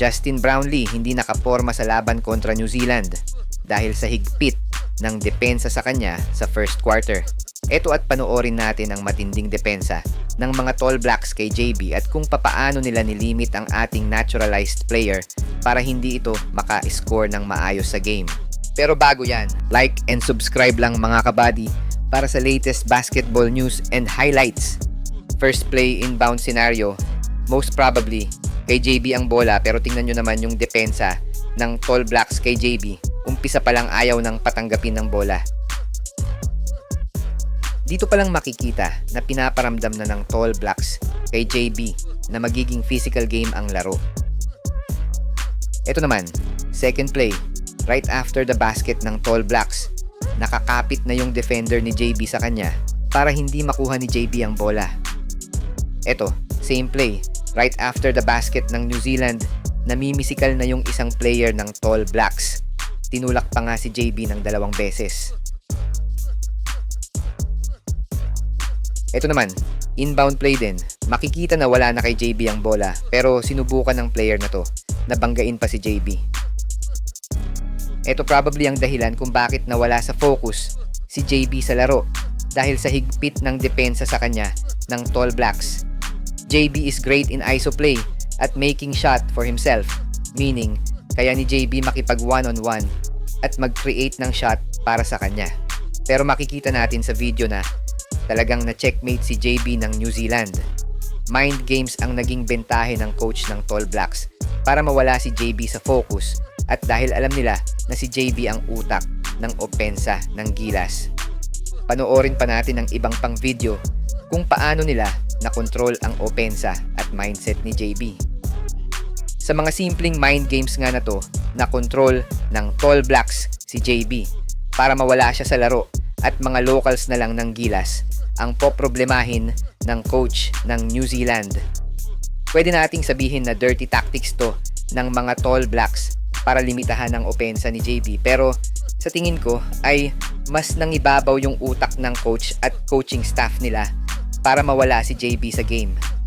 Justin Brownlee hindi nakaporma sa laban kontra New Zealand dahil sa higpit ng depensa sa kanya sa first quarter. Ito at panoorin natin ang matinding depensa ng mga Tall Blacks kay JB at kung papaano nila nilimit ang ating naturalized player para hindi ito maka-score ng maayos sa game. Pero bago yan, like and subscribe lang mga kabady para sa latest basketball news and highlights. First play inbound scenario, most probably kay JB ang bola pero tingnan nyo naman yung depensa ng Tall Blacks kay JB. Umpisa pa lang ayaw ng patanggapin ng bola. Dito pa lang makikita na pinaparamdam na ng Tall Blacks kay JB na magiging physical game ang laro. Ito naman, second play, right after the basket ng Tall Blacks. Nakakapit na yung defender ni JB sa kanya para hindi makuha ni JB ang bola. Ito, same play, right after the basket ng New Zealand, namimisikal na yung isang player ng Tall Blacks. Tinulak pa nga si JB ng dalawang beses. Ito naman, inbound play din. Makikita na wala na kay JB ang bola pero sinubukan ng player na to. Nabanggain pa si JB. Ito probably ang dahilan kung bakit nawala sa focus si JB sa laro dahil sa higpit ng depensa sa kanya ng Tall Blacks. JB is great in ISO play at making shot for himself, meaning kaya ni JB makipag one-on-one at mag-create ng shot para sa kanya. Pero makikita natin sa video na talagang na-checkmate si JB ng New Zealand. Mind games ang naging bentahe ng coach ng Tall Blacks para mawala si JB sa focus at dahil alam nila na si JB ang utak ng opensa ng Gilas. Panoorin pa natin ang ibang pang video kung paano nila na-control ang opensa at mindset ni JB. Sa mga simpleng mind games nga na to, na-control ng Tall Blacks si JB para mawala siya sa laro at mga locals na lang ng Gilas ang poproblemahin ng coach ng New Zealand. Pwede nating sabihin na dirty tactics to ng mga Tall Blacks para limitahan ang opensa ni JB pero sa tingin ko ay mas nangibabaw yung utak ng coach at coaching staff nila para mawala si JB sa game.